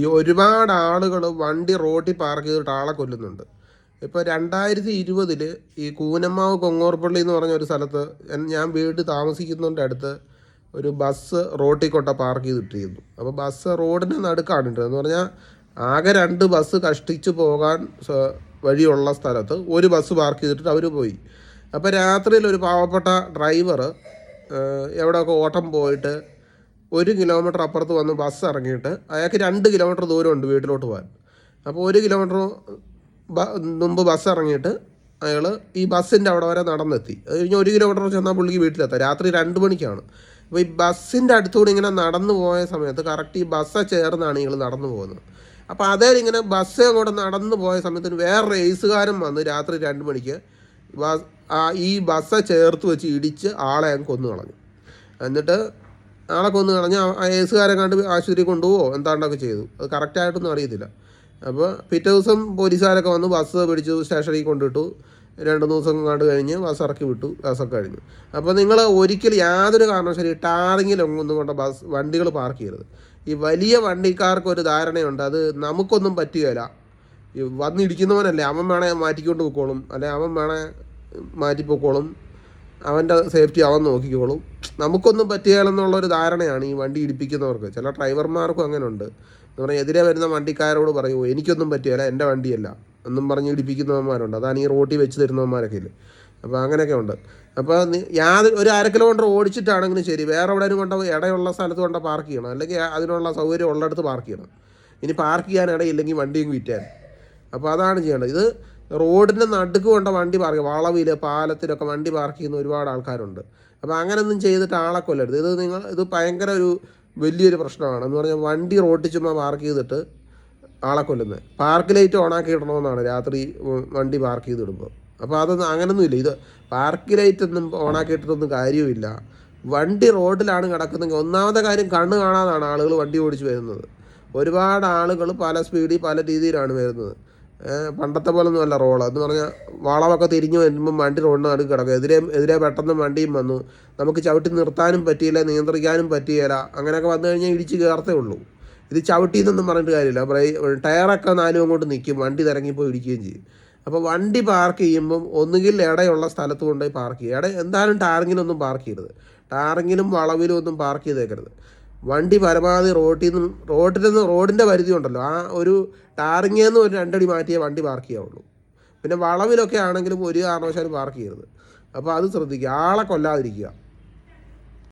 ഈ ഒരുപാട് ആളുകൾ വണ്ടി റോഡിൽ പാർക്ക് ചെയ്തിട്ട് ആളെ കൊല്ലുന്നുണ്ട്. ഇപ്പോൾ രണ്ടായിരത്തി ഇരുപതിൽ ഈ കൂനമ്മാവ് കൊങ്ങോർപ്പള്ളി എന്ന് പറഞ്ഞ ഒരു സ്ഥലത്ത് ഞാൻ വീട് താമസിക്കുന്നതിന്റെ അടുത്ത് ഒരു ബസ് റോട്ടിൽ കൊട്ട പാർക്ക് ചെയ്തിട്ടിരുന്നു. അപ്പോൾ ബസ് റോഡിന് നടുക്കാണ് ഇട്ടത് എന്ന് പറഞ്ഞാൽ ആകെ രണ്ട് ബസ് കഷ്ടിച്ച് പോകാൻ വഴിയുള്ള സ്ഥലത്ത് ഒരു ബസ് പാർക്ക് ചെയ്തിട്ട് അവർ പോയി. അപ്പോൾ രാത്രിയിൽ ഒരു പാവപ്പെട്ട ഡ്രൈവർ എവിടെയൊക്കെ ഓട്ടം പോയിട്ട് ഒരു കിലോമീറ്റർ അപ്പുറത്ത് വന്ന് ബസ് ഇറങ്ങിയിട്ട് അയാൾക്ക് രണ്ട് കിലോമീറ്റർ ദൂരമുണ്ട് വീട്ടിലോട്ട് പോകാൻ. അപ്പോൾ ഒരു കിലോമീറ്റർ മുമ്പ് ബസ് ഇറങ്ങിയിട്ട് അയാൾ ഈ ബസ്സിന്റെ അവിടെ വരെ നടന്നെത്തി. അത് കഴിഞ്ഞ് ഒരു കിലോമീറ്റർ ചെന്നാൽ പുള്ളിക്ക് വീട്ടിലെത്താം. രാത്രി രണ്ട് മണിക്കാണ്. അപ്പോൾ ഈ ബസ്സിന്റെ അടുത്തുകൂടി ഇങ്ങനെ നടന്നു പോയ സമയത്ത് കറക്റ്റ് ഈ ബസ്സെ ചേർന്നാണ് ഇയാൾ നടന്നു പോകുന്നത്. അപ്പോൾ അതേ ഇങ്ങനെ ബസ് അങ്ങോട്ട് നടന്നു പോയ സമയത്തിന് വേറെ റേസുകാരൻ വന്ന് രാത്രി രണ്ട് മണിക്ക് ഈ ബസ്സെ ചേർത്ത് വെച്ച് ഇടിച്ച് ആളെ അങ്ങ് കൊന്നു കളഞ്ഞു. എന്നിട്ട് ആളെ കൊന്നു കളഞ്ഞ് ആ- ഏസുകാരെ കണ്ട് ആശുപത്രി കൊണ്ടുപോവോ? എന്താണ്ടൊക്കെ ചെയ്തു. അത് കറക്റ്റായിട്ടൊന്നും അറിയത്തില്ല. അപ്പോൾ പിറ്റേ ദിവസം പോലീസുകാരൊക്കെ വന്ന് ബസ് പിടിച്ചു സ്റ്റേഷനിൽ കൊണ്ടിട്ടു. രണ്ട് ദിവസം കണ്ട് കഴിഞ്ഞ് ബസ് ഇറക്കി വിട്ടു. ബസ്സൊക്കെ കഴിഞ്ഞു. അപ്പോൾ നിങ്ങൾ ഒരിക്കലും യാതൊരു കാരണവശാലും ടാറിങ്ങിലൊന്നും കൊണ്ട് ബസ് വണ്ടികൾ പാർക്ക് ചെയ്യരുത്. ഈ വലിയ വണ്ടിക്കാർക്ക് ഒരു ധാരണയുണ്ട്. അത് നമുക്കൊന്നും പറ്റുകയില്ല ഈ വന്നിടിക്കുന്നവനല്ലേ. അവൻ വേണേ മാറ്റിക്കൊണ്ട് പൊക്കോളും. അല്ലെ അവൻ വേണേ മാറ്റിപ്പോക്കോളും. അവന്റെ സേഫ്റ്റി അവൻ നോക്കിക്കോളും. നമുക്കൊന്നും പറ്റുകയില്ലെന്നുള്ള ഒരു ധാരണയാണ് ഈ വണ്ടി ഇടിപ്പിക്കുന്നവർക്ക്. ചില ഡ്രൈവർമാർക്കും അങ്ങനെ ഉണ്ട് എന്ന് പറഞ്ഞാൽ എതിരെ വരുന്ന വണ്ടിക്കാരോട് പറയൂ എനിക്കൊന്നും പറ്റുകയില്ല എന്റെ വണ്ടിയല്ല. എന്നും പറഞ്ഞ് ഇടിപ്പിക്കുന്നവന്മാരുണ്ട്. അതാണ് ഈ റോട്ടിൽ വെച്ച് തരുന്നവന്മാരൊക്കെ ഇല്ലേ അപ്പോൾ അങ്ങനെയൊക്കെ ഉണ്ട്. അപ്പോൾ യാതൊരു ഒരു അര കിലോമീറ്റർ ഓടിച്ചിട്ടാണെങ്കിലും ശരി വേറെ എവിടെയും കൊണ്ട് ഇടയുള്ള സ്ഥലത്ത് കൊണ്ട് പാർക്ക് ചെയ്യണം. അല്ലെങ്കിൽ അതിനുള്ള സൗകര്യം ഉള്ളിടത്ത് പാർക്ക് ചെയ്യണം. ഇനി പാർക്ക് ചെയ്യാൻ ഇടയില്ലെങ്കിൽ വണ്ടിയും വിറ്റാൻ അപ്പോൾ അതാണ് ചെയ്യേണ്ടത്. ഇത് റോഡിന്റെ നടുക്ക് കൊണ്ട വണ്ടി പാർക്ക് വളവിൽ പാലത്തിലൊക്കെ വണ്ടി പാർക്ക് ചെയ്യുന്ന ഒരുപാട് ആൾക്കാരുണ്ട്. അപ്പോൾ അങ്ങനെയൊന്നും ചെയ്തിട്ട് ആളെ കൊല്ലരുത്. ഇത് നിങ്ങൾ ഇത് ഭയങ്കര ഒരു വലിയൊരു പ്രശ്നമാണ്. എന്ന് പറഞ്ഞാൽ വണ്ടി റോട്ടിൽ ചുമ്മാ പാർക്ക് ചെയ്തിട്ട് ആളെ കൊല്ലുന്നത് പാർക്ക് ലൈറ്റ് ഓണാക്കി ഇടണമെന്നാണ് രാത്രി വണ്ടി പാർക്ക് ചെയ്ത് ഇടുമ്പോൾ അപ്പോൾ അതൊന്നും അങ്ങനൊന്നും ഇല്ല. ഇത് പാർക്ക് ലൈറ്റ് ഒന്നും ഓണാക്കിയിട്ടൊന്നും കാര്യമില്ല വണ്ടി റോഡിലാണ് കിടക്കുന്നെങ്കിൽ ഒന്നാമത്തെ കാര്യം കണ്ണ് കാണാതാണ് ആളുകൾ വണ്ടി ഓടിച്ച് വരുന്നത്. ഒരുപാട് ആളുകൾ പല സ്പീഡിൽ പല രീതിയിലാണ് വരുന്നത്. പണ്ടത്തെ പോലെ ഒന്നും അല്ല റോൾ. എന്ന് പറഞ്ഞാൽ വാളമൊക്കെ തിരിഞ്ഞു വരുമ്പം വണ്ടി റോഡിന് നടുക്ക് കിടക്കും. എതിരെ എതിരെ പെട്ടെന്ന് വണ്ടിയും വന്നു. നമുക്ക് ചവിട്ടി നിർത്താനും പറ്റിയില്ല നിയന്ത്രിക്കാനും പറ്റിയില്ല. അങ്ങനെയൊക്കെ വന്നു കഴിഞ്ഞാൽ ഇടിച്ച് കയറത്തേ ഉള്ളൂ. ഇത് ചവിട്ടി എന്നൊന്നും പറഞ്ഞിട്ട് കാര്യമില്ല. ബ്രൈ ടയറൊക്കെ നാലും അങ്ങോട്ട് നിൽക്കും വണ്ടി തിരങ്ങിപ്പോയി ഇടിക്കുകയും ചെയ്യും. അപ്പോൾ വണ്ടി പാർക്ക് ചെയ്യുമ്പം ഒന്നുകിൽ ഇടയുള്ള സ്ഥലത്ത് കൊണ്ടുപോയി പാർക്ക് ചെയ്യുക ഇട എന്തായാലും ടാറിങ്ങിലൊന്നും പാർക്ക് ചെയ്യരുത്. ടാറിങ്ങിലും വളവിലും ഒന്നും പാർക്ക് ചെയ്തേക്കരുത്. വണ്ടി പരമാവധി റോട്ടിൽ നിന്നും റോഡിൽ നിന്ന് റോഡിന്റെ പരിധി ഉണ്ടല്ലോ. ആ ഒരു ടാറിങ്ങിൽ നിന്ന് ഒരു രണ്ടടി മാറ്റിയേ വണ്ടി പാർക്ക് ചെയ്യാവുള്ളൂ. പിന്നെ വളവിലൊക്കെ ആണെങ്കിലും ഒരു കാരണവശാലും പാർക്ക് ചെയ്യരുത്. അപ്പോൾ അത് ശ്രദ്ധിക്കുക. ആളെ കൊല്ലാതിരിക്കുക.